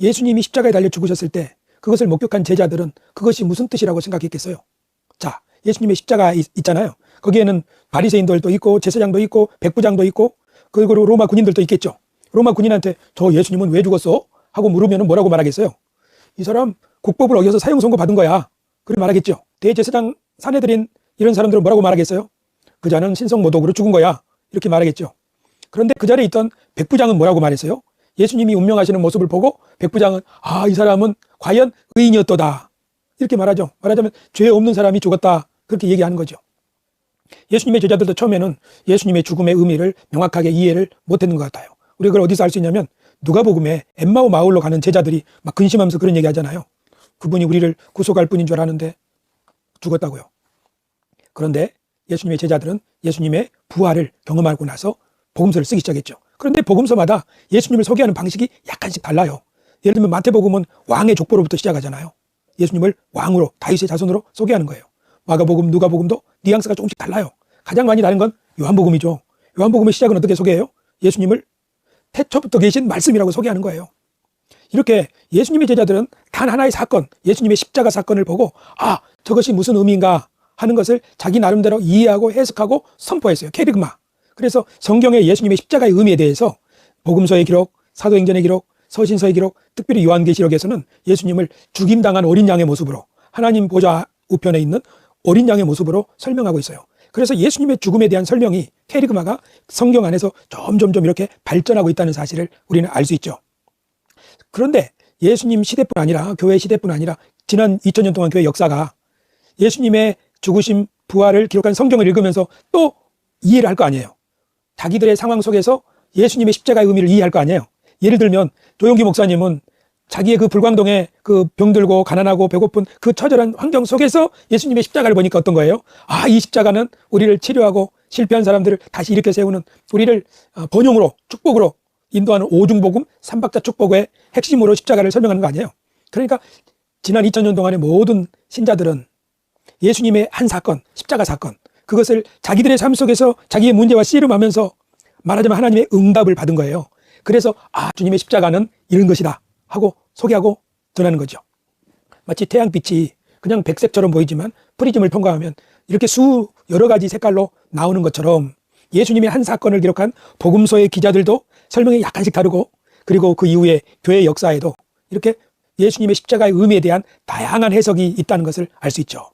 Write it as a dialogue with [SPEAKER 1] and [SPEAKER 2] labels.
[SPEAKER 1] 예수님이 십자가에 달려 죽으셨을 때 그것을 목격한 제자들은 그것이 무슨 뜻이라고 생각했겠어요? 자, 예수님의 십자가 있, 있잖아요. 거기에는 바리새인들도 있고 제사장도 있고 백부장도 있고 그리고 로마 군인들도 있겠죠. 로마 군인한테 저 예수님은 왜 죽었어? 하고 물으면 뭐라고 말하겠어요? 이 사람 국법을 어겨서 사형 선고 받은 거야. 그렇게 말하겠죠. 대제사장 사내들인 이런 사람들은 뭐라고 말하겠어요? 그 자는 신성 모독으로 죽은 거야. 이렇게 말하겠죠. 그런데 그 자리에 있던 백부장은 뭐라고 말했어요? 예수님이 운명하시는 모습을 보고 백부장은 아, 이 사람은 과연 의인이었도다. 이렇게 말하죠. 말하자면 죄 없는 사람이 죽었다. 그렇게 얘기하는 거죠. 예수님의 제자들도 처음에는 예수님의 죽음의 의미를 명확하게 이해를 못했는 것 같아요. 우리가 그걸 어디서 알 수 있냐면 누가복음에 엠마오 마을로 가는 제자들이 막 근심하면서 그런 얘기 하잖아요. 그분이 우리를 구속할 분인 줄 아는데 죽었다고요. 그런데 예수님의 제자들은 예수님의 부활을 경험하고 나서 복음서를 쓰기 시작했죠. 그런데 복음서마다 예수님을 소개하는 방식이 약간씩 달라요. 예를 들면 마태복음은 왕의 족보로부터 시작하잖아요. 예수님을 왕으로 다윗의 자손으로 소개하는 거예요. 마가복음, 누가복음도 뉘앙스가 조금씩 달라요. 가장 많이 다른 건 요한복음이죠. 요한복음의 시작은 어떻게 소개해요? 예수님을 태초부터 계신 말씀이라고 소개하는 거예요. 이렇게 예수님의 제자들은 단 하나의 사건, 예수님의 십자가 사건을 보고 아, 저것이 무슨 의미인가 하는 것을 자기 나름대로 이해하고 해석하고 선포했어요. 케르그마. 그래서 성경의 예수님의 십자가의 의미에 대해서 복음서의 기록, 사도행전의 기록, 서신서의 기록, 특별히 요한계시록에서는 예수님을 죽임당한 어린 양의 모습으로 하나님 보좌 우편에 있는 어린 양의 모습으로 설명하고 있어요. 그래서 예수님의 죽음에 대한 설명이 케리그마가 성경 안에서 점점점 이렇게 발전하고 있다는 사실을 우리는 알 수 있죠. 그런데 예수님 시대뿐 아니라 교회 시대뿐 아니라 지난 2000년 동안 교회 역사가 예수님의 죽으심 부활을 기록한 성경을 읽으면서 또 이해를 할 거 아니에요. 자기들의 상황 속에서 예수님의 십자가의 의미를 이해할 거 아니에요. 예를 들면 조용기 목사님은 자기의 그 불광동에 그 병들고 가난하고 배고픈 그 처절한 환경 속에서 예수님의 십자가를 보니까 어떤 거예요? 아, 이 십자가는 우리를 치료하고 실패한 사람들을 다시 일으켜 세우는 우리를 어, 번영으로 축복으로 인도하는 오중복음 삼박자 축복의 핵심으로 십자가를 설명하는 거 아니에요? 그러니까 지난 2000년 동안의 모든 신자들은 예수님의 한 사건, 십자가 사건, 그것을 자기들의 삶 속에서 자기의 문제와 씨름하면서 말하자면 하나님의 응답을 받은 거예요. 그래서 아, 주님의 십자가는 이런 것이다 하고 소개하고 전하는 거죠. 마치 태양빛이 그냥 백색처럼 보이지만 프리즘을 통과하면 이렇게 수 여러 가지 색깔로 나오는 것처럼 예수님의 한 사건을 기록한 복음서의 기자들도 설명이 약간씩 다르고 그리고 그 이후에 교회 역사에도 이렇게 예수님의 십자가의 의미에 대한 다양한 해석이 있다는 것을 알 수 있죠.